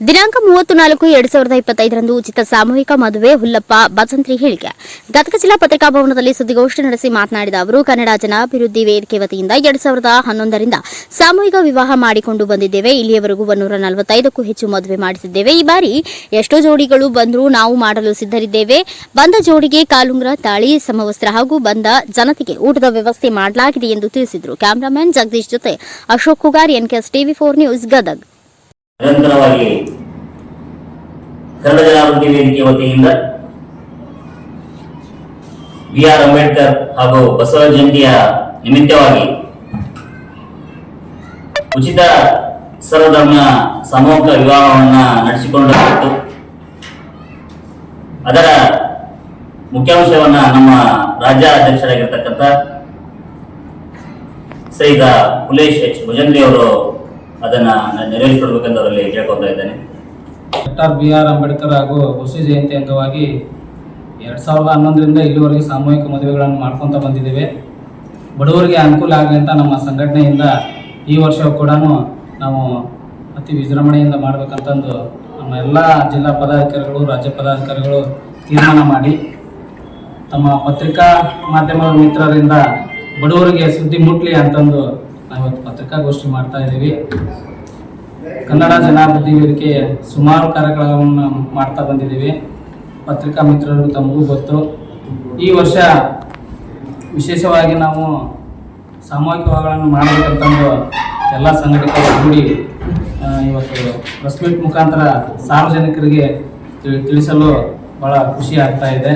ದಿನಾಂಕ ಮೂವತ್ತು ನಾಲ್ಕು ಎರಡ್ ಸಾವಿರದ ಇಪ್ಪತ್ತೈದರಂದು ಉಚಿತ ಸಾಮೂಹಿಕ ಮದುವೆ ಹುಲ್ಲಪ್ಪ ಬಸಂತ್ರಿ ಹೇಳಿಕೆ. ಗದಗ ಜಿಲ್ಲಾ ಪತ್ರಿಕಾ ಭವನದಲ್ಲಿ ಸುದ್ದಿಗೋಷ್ಠಿ ನಡೆಸಿ ಮಾತನಾಡಿದ ಅವರು, ಕನ್ನಡ ಜನಾಭಿವೃದ್ಧಿ ವೇದಿಕೆ ವತಿಯಿಂದ ಎರಡ್ ಸಾವಿರದ ಹನ್ನೊಂದರಿಂದ ಸಾಮೂಹಿಕ ವಿವಾಹ ಮಾಡಿಕೊಂಡು ಬಂದಿದ್ದೇವೆ. ಇಲ್ಲಿಯವರೆಗೂ ಒನ್ನೂರ ನಲವತ್ತೈದಕ್ಕೂ ಹೆಚ್ಚು ಮದುವೆ ಮಾಡಿಸಿದ್ದೇವೆ. ಈ ಬಾರಿ ಎಷ್ಟೋ ಜೋಡಿಗಳು ಬಂದರೂ ನಾವು ಮಾಡಲು ಸಿದ್ಧರಿದ್ದೇವೆ. ಬಂದ ಜೋಡಿಗೆ ಕಾಲುಂಗ್ರ, ತಾಳಿ, ಸಮವಸ್ತ್ರ ಹಾಗೂ ಬಂದ ಜನತೆಗೆ ಊಟದ ವ್ಯವಸ್ಥೆ ಮಾಡಲಾಗಿದೆ ಎಂದು ತಿಳಿಸಿದರು. ಕ್ಯಾಮರಾಮನ್ ಜಗದೀಶ್ ಜೊತೆ Ashok Kugar NKS TV four news Gadag. ನಿರಂತರವಾಗಿ ಕನ್ನಡ ಜನಾಭಿವೃದ್ಧಿ ವೇದಿಕೆ ವತಿಯಿಂದ ಬಿ ಆರ್ ಅಂಬೇಡ್ಕರ್ ಹಾಗೂ ಬಸವ ಜಯಂತಿಯ ನಿಮಿತ್ತವಾಗಿ ಉಚಿತ ಸರ್ವಧರ್ಮ ಸಮೂಹ ವಿವಾಹವನ್ನ ನಡೆಸಿಕೊಂಡು ಅದರ ಮುಖ್ಯಾಂಶವನ್ನ ನಮ್ಮ ರಾಜ್ಯ ಅಧ್ಯಕ್ಷರಾಗಿರ್ತಕ್ಕಂಥ ಶ್ರೀಯುತ ಕುಲೇಶ್ ಎಚ್ ಭುಜಂತ್ರಿ ಅವರು ಅದನ್ನ ನೆರವೇರಿಸಿಕೊಡ್ಬೇಕೆಂದು ಅದರಲ್ಲಿ ಕೇಳ್ಕೊತಾ ಇದ್ದೇನೆ. ಡಾಕ್ಟರ್ ಬಿ ಆರ್ ಅಂಬೇಡ್ಕರ್ ಹಾಗೂ ಹುಸಿ ಜಯಂತಿ ಅಂಗವಾಗಿ ಎರಡು ಸಾವಿರದ ಹನ್ನೊಂದರಿಂದ ಇಲ್ಲಿವರೆಗೆ ಸಾಮೂಹಿಕ ಮದುವೆಗಳನ್ನು ಮಾಡ್ಕೊತ ಬಂದಿದ್ದೇವೆ. ಬಡವರಿಗೆ ಅನುಕೂಲ ಆಗಲಿ ಅಂತ ನಮ್ಮ ಸಂಘಟನೆಯಿಂದ ಈ ವರ್ಷ ಕೂಡ ನಾವು ಅತಿ ವಿಜೃಂಭಣೆಯಿಂದ ಮಾಡಬೇಕಂತಂದು ನಮ್ಮ ಎಲ್ಲ ಜಿಲ್ಲಾ ಪದಾಧಿಕಾರಿಗಳು, ರಾಜ್ಯ ಪದಾಧಿಕಾರಿಗಳು ತೀರ್ಮಾನ ಮಾಡಿ, ತಮ್ಮ ಪತ್ರಿಕಾ ಮಾಧ್ಯಮದ ಮಿತ್ರರಿಂದ ಬಡವರಿಗೆ ಸುದ್ದಿ ಮುಟ್ಲಿ ಅಂತಂದು ನಾವಿವತ್ತು ಪತ್ರಿಕಾಗೋಷ್ಠಿ ಮಾಡ್ತಾ ಇದ್ದೀವಿ. ಕನ್ನಡ ಜನಾಭಿವೃದ್ಧಿ ವೇದಿಕೆ ಸುಮಾರು ಕಾರ್ಯಕ್ರಮವನ್ನು ಮಾಡ್ತಾ ಬಂದಿದ್ದೀವಿ. ಪತ್ರಿಕಾ ಮಿತ್ರರು ತಮಗೂ ಗೊತ್ತು. ಈ ವರ್ಷ ವಿಶೇಷವಾಗಿ ನಾವು ಸಾಮೂಹಿಕ ಮಾಡಬೇಕಂತಂದು ಎಲ್ಲ ಸಂಘಟಕರು ಕೂಡಿ ಇವತ್ತು ಪ್ರೆಸ್ ಮೀಟ್ ಮುಖಾಂತರ ಸಾರ್ವಜನಿಕರಿಗೆ ತಿಳಿ- ತಿಳಿಸಲು ಬಹಳ ಖುಷಿ ಆಗ್ತಾ ಇದೆ.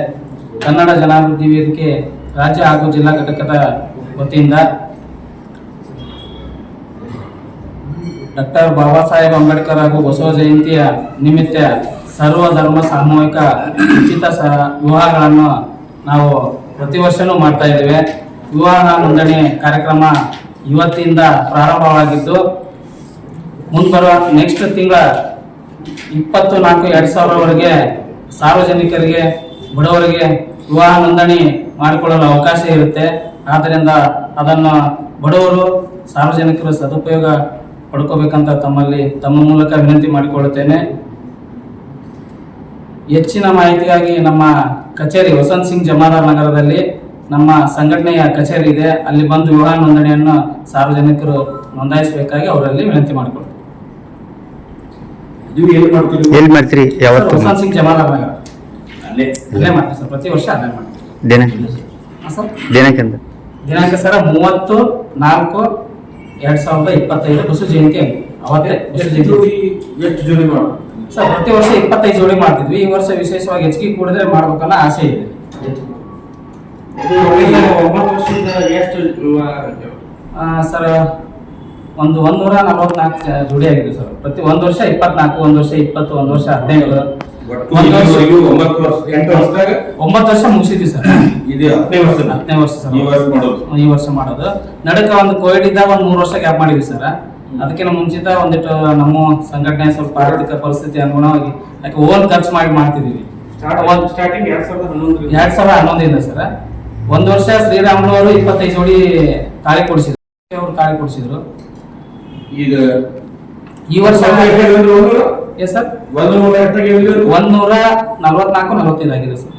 ಕನ್ನಡ ಜನಾಭಿವೃದ್ಧಿ ವೇದಿಕೆ ರಾಜ್ಯ ಹಾಗೂ ಜಿಲ್ಲಾ ಘಟಕದ ವತಿಯಿಂದ ಡಾಕ್ಟರ್ ಬಾಬಾ ಸಾಹೇಬ್ ಅಂಬೇಡ್ಕರ್ ಹಾಗೂ ಬಸವ ಜಯಂತಿಯ ನಿಮಿತ್ತ ಸರ್ವ ಧರ್ಮ ಸಾಮೂಹಿಕ ಉಚಿತ ಸ ವಿವಾಹಗಳನ್ನು ನಾವು ಪ್ರತಿ ವರ್ಷನೂ ಮಾಡ್ತಾ ಇದ್ದೇವೆ. ವಿವಾಹ ನೋಂದಣಿ ಕಾರ್ಯಕ್ರಮ ಇವತ್ತಿಂದ ಪ್ರಾರಂಭವಾಗಿದ್ದು ಮುಂಬರುವ ನೆಕ್ಸ್ಟ್ ತಿಂಗಳ ಇಪ್ಪತ್ತು ನಾಲ್ಕು ಎರಡು ಸಾವಿರವರೆಗೆ ಸಾರ್ವಜನಿಕರಿಗೆ, ಬಡವರಿಗೆ ವಿವಾಹ ನೋಂದಣಿ ಮಾಡಿಕೊಳ್ಳಲು ಅವಕಾಶ ಇರುತ್ತೆ. ಆದ್ದರಿಂದ ಅದನ್ನು ಬಡವರು, ಸಾರ್ವಜನಿಕರು ಸದುಪಯೋಗ ಪಡ್ಕೋಬೇಕಂತ ತಮ್ಮಲ್ಲಿ ತಮ್ಮ ಮೂಲಕ ವಿನಂತಿ ಮಾಡಿಕೊಳ್ಳುತ್ತೇನೆ. ಹೆಚ್ಚಿನ ಮಾಹಿತಿಗಾಗಿ ನಮ್ಮ ಕಚೇರಿ ವಸಂತ್ ಸಿಂಗ್ ಜಮಾದಾರ್ ನಗರದಲ್ಲಿ ನಮ್ಮ ಸಂಘಟನೆಯ ಕಚೇರಿ ಇದೆ. ಅಲ್ಲಿ ಬಂದು ವಿವಾಹ ನೋಂದಣಿಯನ್ನು ಸಾರ್ವಜನಿಕರು ನೋಂದಾಯಿಸಬೇಕಾಗಿ ಅವರಲ್ಲಿ ವಿನಂತಿ ಮಾಡಿಕೊಡ್ತೀವಿ ನೀವು ಏನ್ ಮಾಡ್ತೀರಿ? ಎಲ್ಲಿ ಮಾಡ್ತೀರಿ? ಯಾವತ್ತು ವಸಂತ್ ಸಿಂಗ್ ಜಮಾದಾರ್ ನಗರ. ಅಲ್ಲೇ. ಅಲ್ಲೇ ಮಾಡ್ತೀವಿ ಸರ್ ಪ್ರತಿ ವರ್ಷ ಅಲ್ಲೇ ಮಾಡ್ತೀವಿ. ದಿನ ಹಾಂ ಸರ್. ದಿನಾಂಕ ಸರ ಮೂವತ್ತು ನಾಲ್ಕು ಎರಡ್ ಸಾವಿರದ ಇಪ್ಪತ್ತೈದು ಬಸವ ಜಯಂತಿ ಆಗಿದೆ. ಅವತ್ತೇ ಎಷ್ಟು ಜೋಡಿ ಎಷ್ಟು ಜೋಡಿ ಮಾಡ್ತೀರಿ ಸರ್ ಪ್ರತಿ ವರ್ಷ ಇಪ್ಪತ್ತೈದು ಜೋಡಿ ಮಾಡ್ತಿದ್ವಿ. ಈ ವರ್ಷ ವಿಶೇಷವಾಗಿ ಹೆಚ್ಚಿಗೆ ಕೂಡಿದ್ರೆ ಮಾಡ್ಬೇಕನ್ನೋ ಆಸೆ ಇದೆ. ಇದು ಒಂಬತ್ತು ವರ್ಷದಿಂದ ಎಷ್ಟು ಆ, ಸರ್ ಒಂದು ಒಂದೂರ ನಲವತ್ನಾಲ್ಕು ಜೋಡಿ ಆಗಿದೆ ಸರ್. ಪ್ರತಿ ಒಂದು ವರ್ಷ ಇಪ್ಪತ್ನಾಲ್ಕು ಒಂದು ವರ್ಷ ಇಪ್ಪತ್ತು ಒಂದು ವರ್ಷ ಹದಿನೈದು. ಒಂಬತ್ತು ವರ್ಷ ಎಂಟು ವರ್ಷದಾಗ? ಒಂಬತ್ತು ವರ್ಷ ಮುಗಿಸಿದ್ವಿ ಸರ್. ಇದು ಹತ್ತನೇ ವರ್ಷ ಹತ್ತನೇ ವರ್ಷ ಸರ್. ಈ ವರ್ಷ ಮಾಡೋದು? ಈ ವರ್ಷ ಮಾಡೋದು. ನಡಕ ಒಂದು ಕೋವಿಡ್ ಇದ್ದಾಗ ಒಂದು ಮೂರು ವರ್ಷ ಗ್ಯಾಪ್ ಮಾಡಿದ್ವಿ ಸರ್. ಅದಕ್ಕಿಂತ ಮುಂಚಿತ ಒಂದಿಟ್ಟು ನಮ್ಮ ಸಂಘಟನೆ ಸ್ವಲ್ಪ ಆರ್ಥಿಕ ಪರಿಸ್ಥಿತಿ ಅನುಗುಣವಾಗಿ ಯಾಕೆ ಓನ್ ಖರ್ಚು ಮಾಡಿ ಮಾಡ್ತಿದೀವಿ ಒಂದ್- ಸ್ಟಾರ್ಟಿಂಗ್ ಎರಡ್ ಸಾವಿರದ ಹನ್ನೊಂದಿಂದ ಎರಡ್ ಸಾವಿರದ ಹನ್ನೊಂದರಿಂದ ಸರ್. ಒಂದ್ ವರ್ಷ ಶ್ರೀರಾಮನವರು ಇಪ್ಪತ್ತೈದು ಜೋಡಿ ತಾಳಿ ಕೊಡಿಸಿದ್ರು. ಅವರು ತಾಳಿ ಕೊಡಿಸಿದ್ರು. ಈಗ ಈ ವರ್ಷ ಎಸ್ ಸರ್ ಒಂದು ನೂರ ಹೇಳಿದ್ರು ಒಂದೂರ ನಲವತ್ನಾಲ್ಕು ನಲವತ್ತೈದು ಆಗಿದೆ ಸರ್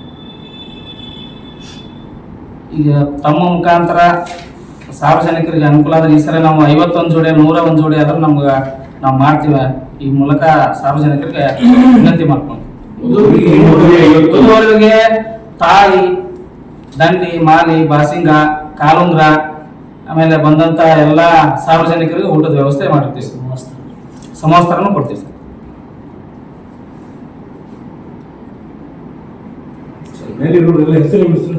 ಈಗ ತಮ್ಮ ಮುಖಾಂತರ ಸಾರ್ವಜನಿಕರಿಗೆ ಅನುಕೂಲ ಆದ್ರೆ ಈ ಸರಿ ನಾವು ಐವತ್ತೊಂದು ಜೋಡಿ ನೂರ ಒಂದು ಜೋಡಿ ಆದ್ರೆ ನಮ್ಗ ನಾವು ಮಾಡ್ತೀವಿ. ಈ ಮೂಲಕ ಸಾರ್ವಜನಿಕರಿಗೆ ವಿನಂತಿ ಮಾಡ್ಕೊಂಡು. ತಾಯಿ ತಾಳಿ ದಂಡಿ ಮಾಲಿ ಬಾಸಿಂಗ ಕಾಲುಂಗ್ರ ಆಮೇಲೆ ಬಂದಂತ ಎಲ್ಲಾ ಸಾರ್ವಜನಿಕರಿಗೆ ಊಟದ ವ್ಯವಸ್ಥೆ ಮಾಡಿರ್ತೀವಿ. ಸಮವಸ್ತ್ರನೂ ಕೊಡ್ತೀವಿ ಸರ್ ಮೇಲೆ ಇರೋರೆಲ್ಲ ಹೆಸರು ಹೆಸರು